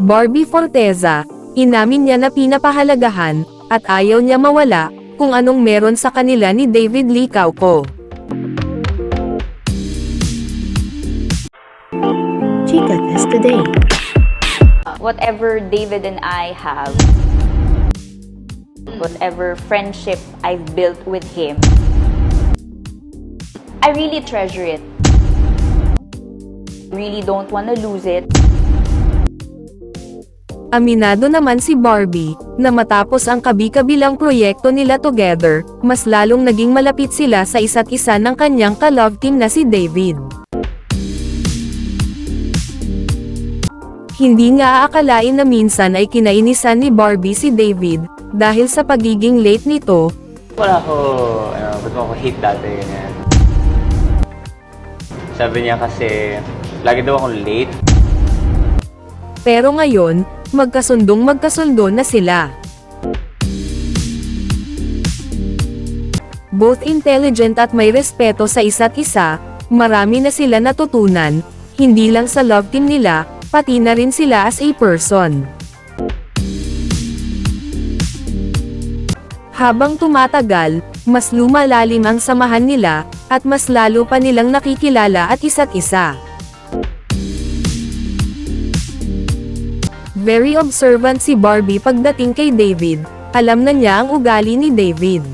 Barbie Forteza, inamin niya na pinapahalagahan, at ayaw niya mawala, kung anong meron sa kanila ni David Lee Cauco. Chica Test Today. whatever David and I have, whatever friendship I've built with him, I really treasure it. Really don't want to lose it. Aminado naman si Barbie, na matapos ang kabi-kabilang proyekto nila together, mas lalong naging malapit sila sa isa't isa ng kanyang ka-love team na si David. Hindi nga aakalain na minsan ay kinainisan ni Barbie si David, dahil sa pagiging late nito, Wala ko, ano, ba't mo ako hate dati, ganyan. Sabi niya kasi, lagi daw akong late. pero ngayon, magkasundong magkasundo na sila. Both intelligent at may respeto sa isa't isa, marami na sila natutunan, hindi lang sa love team nila, pati na rin sila as a person. Habang tumatagal, mas lumalalim ang samahan nila, at mas lalo pa nilang nakikilala at isa't isa. Very observant si Barbie pagdating kay David, alam na niya ang ugali ni David.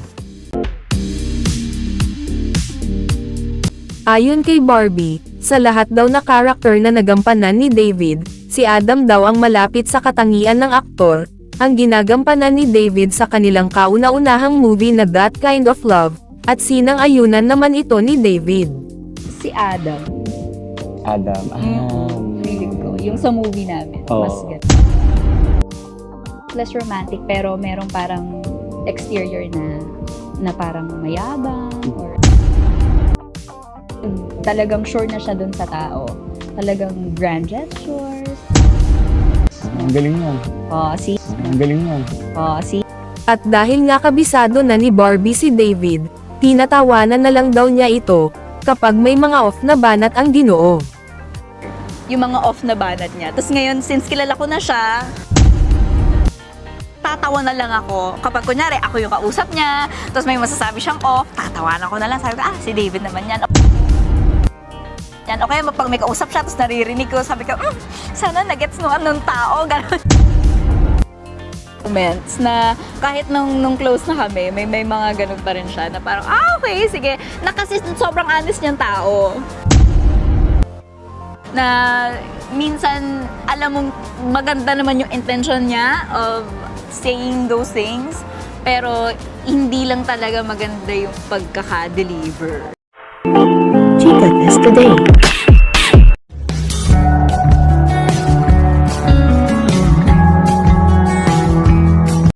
Ayon kay Barbie, sa lahat daw na karakter na nagampanan ni David, si Adam daw ang malapit sa katangian ng aktor, ang ginagampanan ni David sa kanilang kauna-unahang movie na That Kind of Love, at sinang ayunan naman ito ni David. si Adam. Adam, Mm, ko. Yung sa movie namin. Oo. Mas gan- Less romantic pero merong parang exterior na na parang mayabang or talagang sure na siya dun sa tao. Talagang grand gestures. Ang galing yan. Oh, si, Ang galing yan. oh, si. At dahil nga kabisado na ni Barbie si David, tinatawanan na lang daw niya ito, kapag may mga off na banat ang ginoo. Yung mga off na banat niya. Tapos ngayon, since kilala ko na siya, tatawa na lang ako. Kapag kunyari, ako yung kausap niya, tapos may masasabi siyang off, tatawanan ko na lang. Sabi ko, ah, si David naman yan. Yan, okay, pag may kausap siya, tapos naririnig ko, sabi ko, mm, sana nagets nung tao, gano'n. Moments na kahit nung, nung close na kami, may, may mga ganun pa rin siya na parang, ah, okay, sige. Na kasi sobrang honest niyang tao na minsan alam mong maganda naman yung intention niya of saying those things pero hindi lang talaga maganda yung pagkaka-deliver. Chica Test Today.